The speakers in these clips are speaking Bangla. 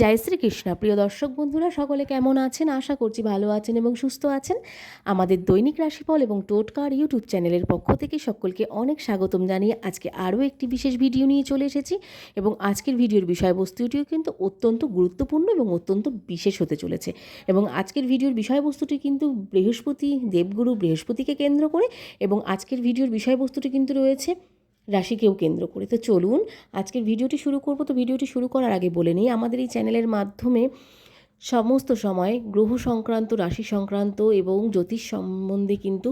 জয় শ্রীকৃষ্ণ। প্রিয় দর্শক বন্ধুরা, সকলে কেমন আছেন? আশা করছি ভালো আছেন এবং সুস্থ আছেন। আমাদের দৈনিক রাশিফল এবং টোটকার ইউটিউব চ্যানেলের পক্ষ থেকে সকলকে অনেক স্বাগতম জানিয়ে আজকে আরও একটি বিশেষ ভিডিও নিয়ে চলে এসেছি এবং আজকের ভিডিওর বিষয়বস্তুটিও কিন্তু অত্যন্ত গুরুত্বপূর্ণ এবং অত্যন্ত বিশেষ হতে চলেছে এবং আজকের ভিডিওর বিষয়বস্তুটি কিন্তু বৃহস্পতি, দেবগুরু বৃহস্পতিকে কেন্দ্র করে এবং আজকের ভিডিওর বিষয়বস্তুটি কিন্তু রয়েছে রাশিকেও কেন্দ্র করে। তো চলুন, আজকের ভিডিওটি শুরু করব। তো ভিডিওটি শুরু করার আগে বলে নিই, আমাদের এই চ্যানেলের মাধ্যমে সমস্ত সময় গ্রহ সংক্রান্ত, রাশি সংক্রান্ত এবং জ্যোতিষ সম্বন্ধে কিন্তু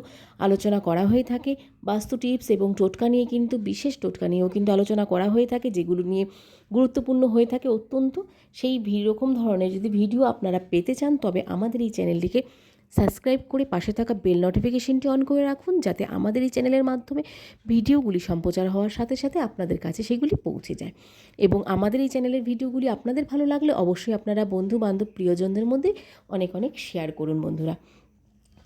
আলোচনা করা হয়ে থাকে। বাস্তু টিপস এবং টোটকা নিয়ে কিন্তু, বিশেষ টোটকা নিয়েও কিন্তু আলোচনা করা হয়ে থাকে, যেগুলো নিয়ে গুরুত্বপূর্ণ হয়ে থাকে অত্যন্ত। সেই রকম ধরনের যদি ভিডিও আপনারা পেতে চান, তবে আমাদের এই চ্যানেলটিকে সাবস্ক্রাইব করে পাশে থাকা বেল নোটিফিকেশনটি অন করে রাখুন যাতে আমাদের এই চ্যানেলের মাধ্যমে ভিডিওগুলি সম্প্রচার হওয়ার সাথে সাথে আপনাদের কাছে সেগুলি পৌঁছে যায়। এবং আমাদের এই চ্যানেলের ভিডিওগুলি আপনাদের ভালো লাগলে অবশ্যই আপনারা বন্ধু বান্ধব প্রিয়জনদের মধ্যে অনেক অনেক শেয়ার করুন বন্ধুরা।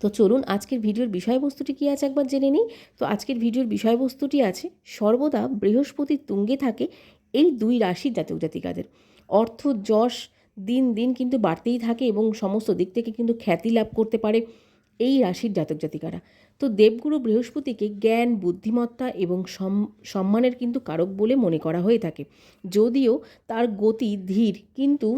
তো চলুন আজকের ভিডিওর বিষয়বস্তুটি কী আছে একবার জেনে নিই। তো আজকের ভিডিওর বিষয়বস্তুটি আছে, সর্বদা বৃহস্পতির তুঙ্গে থাকে এই দুই রাশির জাতক জাতিকাদের অর্থ যশ দিন দিন কিন্তু বাড়তেই থাকে এবং সমস্ত দিক থেকে কিন্তু খ্যাতি লাভ করতে পারে এই রাশির জাতক জাতিকারা। তো দেবগুরু বৃহস্পতিকে জ্ঞান, বুদ্ধিমত্তা এবং সম্মানের কিন্তু কারক বলে মনে করা হয়ে থাকে। যদিও তার গতি ধীর, কিন্তু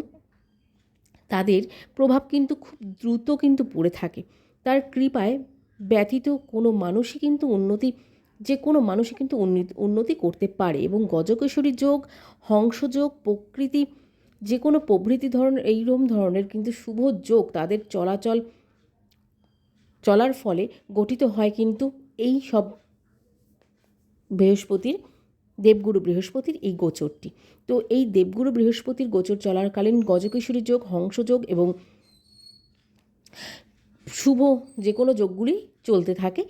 তাদের প্রভাব কিন্তু খুব দ্রুত কিন্তু পড়ে থাকে। তার কৃপায় ব্যতীত কোনো মানুষই কিন্তু উন্নতি, যে কোনো মানুষই কিন্তু উন্নতি করতে পারে এবং গজকেশরী যোগ হংসযোগ প্রকৃতি যে কোনো প্রভৃতি ধরনের এইরকম ধরনের কিন্তু শুভ যোগ তাদের চলাচল, চলার ফলে গঠিত হয় কিন্তু এই সব বৃহস্পতির, দেবগুরু বৃহস্পতির এই গোচরটি। তো এই দেবগুরু বৃহস্পতির গোচর চলাকালীন গজকিশোরী যোগ হংসযোগ এবং শুভ যে কোনো যোগগুলি চলতে থাকে।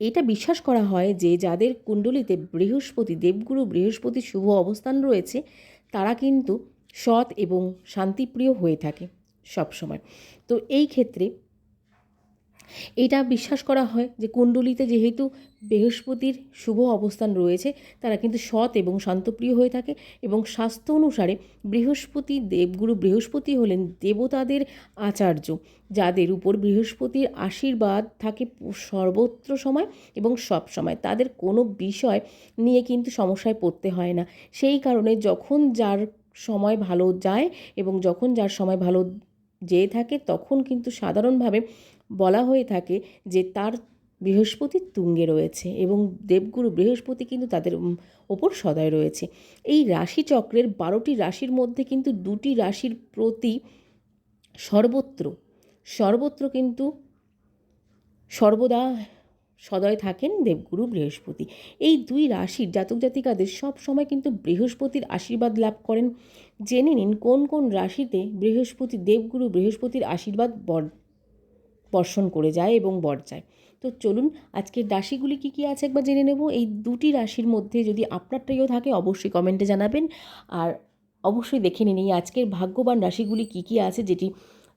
এটা বিশ্বাস করা হয় যে যাদের কুণ্ডলিতে বৃহস্পতি, দেবগুরু বৃহস্পতির শুভ অবস্থান রয়েছে, তারা কিন্তু সৎ এবং শান্তিপ্রিয় হয়ে থাকে সবসময়। তো এই ক্ষেত্রে এটা বিশ্বাস করা হয় যে কুণ্ডলিতে যেহেতু বৃহস্পতির শুভ অবস্থান রয়েছে, তারা কিন্তু সৎ এবং শান্তপ্রিয় হয়ে থাকে এবং স্বাস্থ্য অনুসারে বৃহস্পতি দেবগুরু বৃহস্পতি হলেন দেবতাদের আচার্য, যাদের উপর বৃহস্পতির আশীর্বাদ থাকে সর্বত্র সময় এবং সব সময়। তাদের কোনো বিষয় নিয়ে কিন্তু সমস্যায় পড়তে হয় না। সেই কারণে যখন যার সময় ভালো যায় এবং যখন যার সময় ভালো যেয়ে থাকে তখন কিন্তু সাধারণভাবে বলা হয়ে থাকে যে তার বৃহস্পতি তুঙ্গে রয়েছে এবং দেবগুরু বৃহস্পতি কিন্তু তাদের ওপর সদয় রয়েছে। এই রাশিচক্রের বারোটি রাশির মধ্যে কিন্তু দুটি রাশির প্রতি সর্বত্র সর্বত্র কিন্তু সর্বদা সদয় থাকেন দেবগুরু বৃহস্পতি। এই দুই রাশির জাতক জাতিকাদের সব সময় কিন্তু বৃহস্পতির আশীর্বাদ লাভ করেন। জেনে নিন কোন কোন রাশিতে বৃহস্পতি, দেবগুরু বৃহস্পতির আশীর্বাদ বর, বর্ষণ করে যায় এবং বর যায় তো চলুন আজকের রাশিগুলি কী কী আছে একবার জেনে নেব। এই দুটি রাশির মধ্যে যদি আপনারটাইও থাকে অবশ্যই কমেন্টে জানাবেন। আর অবশ্যই দেখে নিন এই আজকের ভাগ্যবান রাশিগুলি কী কী আছে যেটি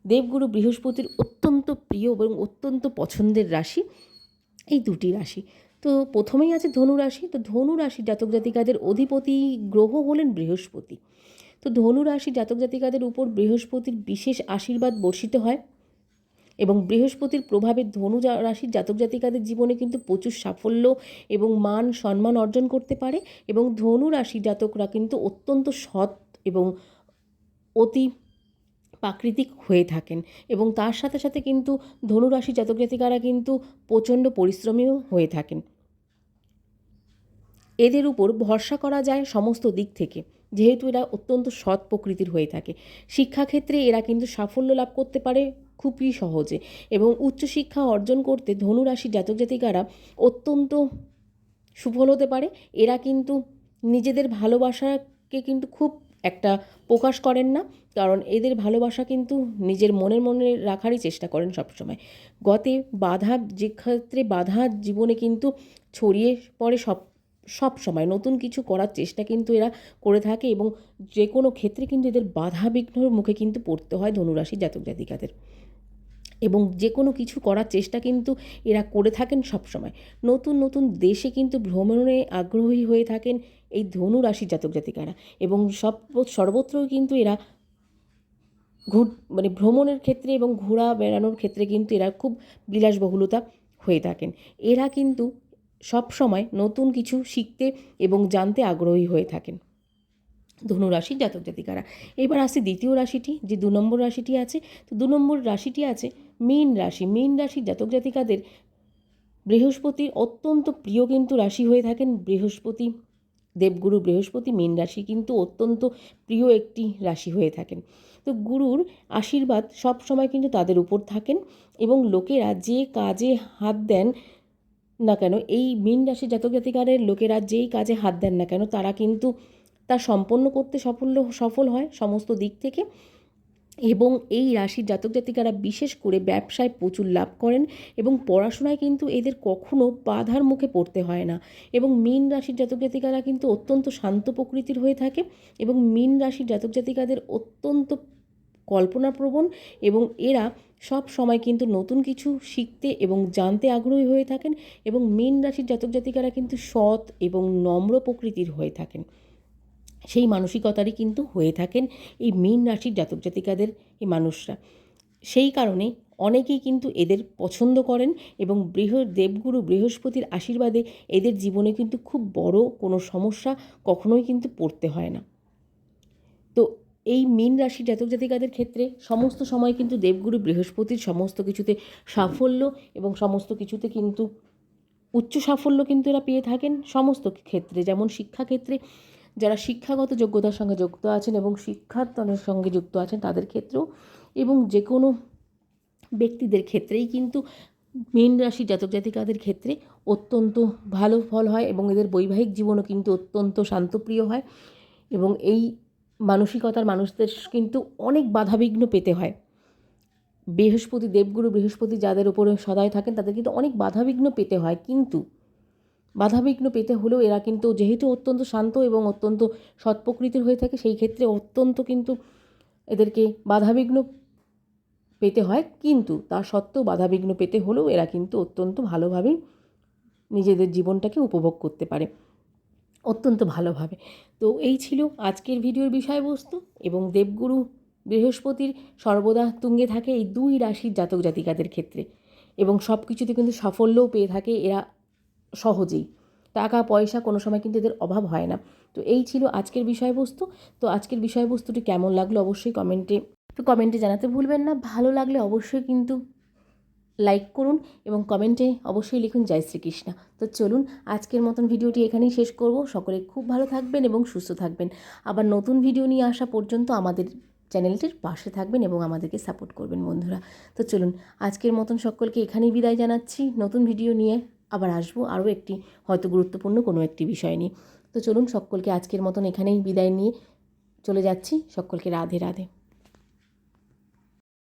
দেবগুরু বৃহস্পতির অত্যন্ত প্রিয় এবং অত্যন্ত পছন্দের রাশি। এই দুটি রাশি। তো প্রথমেই আছে ধনু রাশি, তো ধনু রাশি জাতক জাতিকাদের অধিপতি গ্রহ হলেন বৃহস্পতি। তো ধনু রাশি জাতক জাতিকাদের উপর বৃহস্পতির বিশেষ আশীর্বাদ বর্ষিত হয় এবং বৃহস্পতির প্রভাবে ধনু রাশির জাতক জাতিকাদের জীবনে কিন্তু প্রচুর সাফল্য এবং মান সম্মান অর্জন করতে পারে এবং ধনু রাশি জাতকরা কিন্তু অত্যন্ত সৎ এবং অতি প্রাকৃতিক হয়ে থাকেন এবং তার সাথে সাথে কিন্তু ধনুরাশি জাতক জাতিকারা কিন্তু প্রচণ্ড পরিশ্রমীও হয়ে থাকেন। এদের উপর ভরসা করা যায় সমস্ত দিক থেকে, যেহেতু এরা অত্যন্ত সৎ প্রকৃতির হয়ে থাকে। শিক্ষাক্ষেত্রে এরা কিন্তু সাফল্য লাভ করতে পারে খুবই সহজে এবং উচ্চশিক্ষা অর্জন করতে ধনুরাশি জাতক জাতিকারা অত্যন্ত সুফল হতে পারে। এরা কিন্তু নিজেদের ভালোবাসাকে কিন্তু খুব একটা প্রকাশ করেন না, কারণ এদের ভালোবাসা কিন্তু নিজের মনের মনে রাখারই চেষ্টা করেন সবসময়। গতে বাধা, যে ক্ষেত্রে বাধা জীবনে কিন্তু ছড়িয়ে পড়ে সব সব সময় নতুন কিছু করার চেষ্টা কিন্তু এরা করে থাকে এবং যে কোনো ক্ষেত্রে কিন্তু এদের বাধা বিঘ্নর মুখে কিন্তু পড়তে হয় ধনুরাশি জাতক জাতিকাদের। এবং যে কোনো কিছু করার চেষ্টা কিন্তু এরা করে থাকেন সবসময়। নতুন নতুন দেশে কিন্তু ভ্রমণে আগ্রহী হয়ে থাকেন এই ধনু রাশির জাতক জাতিকারা এবং সব সর্বত্রই কিন্তু এরা ঘুর মানে ভ্রমণের ক্ষেত্রে এবং ঘোরা বেড়ানোর ক্ষেত্রে কিন্তু এরা খুব বিলাসবহুলতা হয়ে থাকেন। এরা কিন্তু সব সময় নতুন কিছু শিখতে এবং জানতে আগ্রহী হয়ে থাকেন। ধনুরাশির জাতক জাতিকারা। এবার আসি দ্বিতীয় রাশিটি, যে দু নম্বর রাশিটি আছে, তো দু নম্বর রাশিটি আছে মীন রাশি। মীন রাশির জাতক জাতিকাদের বৃহস্পতির অত্যন্ত প্রিয় কিন্তু রাশি হয়ে থাকেন বৃহস্পতি, দেবগুরু বৃহস্পতি। মীন রাশি কিন্তু অত্যন্ত প্রিয় একটি রাশি হয়ে থাকেন। তো গুরুর আশীর্বাদ সব সময় কিন্তু তাদের উপর থাকেন এবং লোকেরা যে কাজে হাত দেন না কেন, এই মীন রাশির জাতক জাতিকারের লোকেরা যেই কাজে হাত দেন না কেন, তারা কিন্তু তা সম্পন্ন করতে সফল সফল হয় সমস্ত দিক থেকে। এবং এই রাশির জাতক জাতিকারা বিশেষ করে ব্যবসায় প্রচুর লাভ করেন এবং পড়াশোনায় কিন্তু এদের কখনো বাধার মুখে পড়তে হয় না। এবং মীন রাশির জাতক জাতিকারা কিন্তু অত্যন্ত শান্ত প্রকৃতির হয়ে থাকে এবং মীন রাশির জাতক জাতিকাদের অত্যন্ত কল্পনাপ্রবণ এবং এরা সব সময় কিন্তু নতুন কিছু শিখতে এবং জানতে আগ্রহী হয়ে থাকেন এবং মীন রাশির জাতক জাতিকারা কিন্তু সৎ এবং নম্র প্রকৃতির হয়ে থাকেন। সেই মানসিকতারই কিন্তু হয়ে থাকেন এই মীন রাশির জাতক জাতিকাদের এই মানুষরা। সেই কারণে অনেকেই কিন্তু এদের পছন্দ করেন এবং বৃহ, দেবগুরু বৃহস্পতির আশীর্বাদে এদের জীবনে কিন্তু খুব বড় কোনো সমস্যা কখনোই কিন্তু পড়তে হয় না। তো এই মীন রাশির জাতক জাতিকাদের ক্ষেত্রে সমস্ত সময় কিন্তু দেবগুরু বৃহস্পতির সমস্ত কিছুতে সাফল্য এবং সমস্ত কিছুতে কিন্তু উচ্চ সাফল্য কিন্তু এরা পেয়ে থাকেন সমস্ত ক্ষেত্রে, যেমন শিক্ষাক্ষেত্রে যারা শিক্ষাগত যোগ্যতার সঙ্গে যুক্ত আছেন এবং শিক্ষার্থনের সঙ্গে যুক্ত আছেন তাদের ক্ষেত্রেও এবং যে কোনো ব্যক্তিদের ক্ষেত্রেই কিন্তু মীন রাশি জাতক জাতিকাদের ক্ষেত্রে অত্যন্ত ভালো ফল হয় এবং এদের বৈবাহিক জীবনও কিন্তু অত্যন্ত শান্তপ্রিয় হয় এবং এই মানসিকতার মানুষদের কিন্তু অনেক বাধাবিঘ্ন পেতে হয়। বৃহস্পতি দেবগুরু, বৃহস্পতি যাদের উপরে সদায় থাকেন তাদের কিন্তু অনেক বাধাবিঘ্ন পেতে হয়। কিন্তু বাধাবিঘ্ন পেতে হলেও এরা কিন্তু যেহেতু অত্যন্ত শান্ত এবং অত্যন্ত সৎ প্রকৃতির হয়ে থাকে, সেই ক্ষেত্রে অত্যন্ত কিন্তু এদেরকে বাধাবিঘ্ন পেতে হয়। কিন্তু তা সত্ত্বেও বাধাবিঘ্ন পেতে হলেও এরা কিন্তু অত্যন্ত ভালোভাবেই নিজেদের জীবনটাকে উপভোগ করতে পারে। অত্যন্ত ভালোভাবে। তো এই ছিল আজকের ভিডিওর বিষয়বস্তু এবং দেবগুরু বৃহস্পতির সর্বদা তুঙ্গে থাকে এই দুই রাশির জাতক জাতিকাদের ক্ষেত্রে। এবং সব কিছুতে কিন্তু সাফল্যও পেয়ে থাকে। এরা সহজেই। টাকা, পয়সা কোনো সময় কিন্তু এদের অভাব হয় না। তো এই ছিল আজকের বিষয়বস্তু। তো আজকের বিষয়বস্তুটি কেমন লাগল অবশ্যই কমেন্টে, তো কমেন্টে জানাতে ভুলবেন না। ভালো লাগলে অবশ্যই কিন্তু লাইক করুন এবং কমেন্টে অবশ্যই লিখুন জয় শ্রীকৃষ্ণ। তো চলুন, আজকের মতন ভিডিওটি এখানেই শেষ করব। সকলে খুব ভালো থাকবেন এবং সুস্থ থাকবেন। আবার নতুন ভিডিও নিয়ে আসা পর্যন্ত আমাদের চ্যানেলটির পাশে থাকবেন এবং আমাদেরকে সাপোর্ট করবেন বন্ধুরা। তো চলুন, আজকের মতন সকলকে এখানেই বিদায় জানাচ্ছি। নতুন ভিডিও নিয়ে আবার আসব আরও একটি হয়তো গুরুত্বপূর্ণ কোনো একটি বিষয় নিয়ে। তো চলুন সকলকে আজকের মতন এখানেই বিদায় নিয়ে চলে যাচ্ছি। সকলকে রাধে রাধে।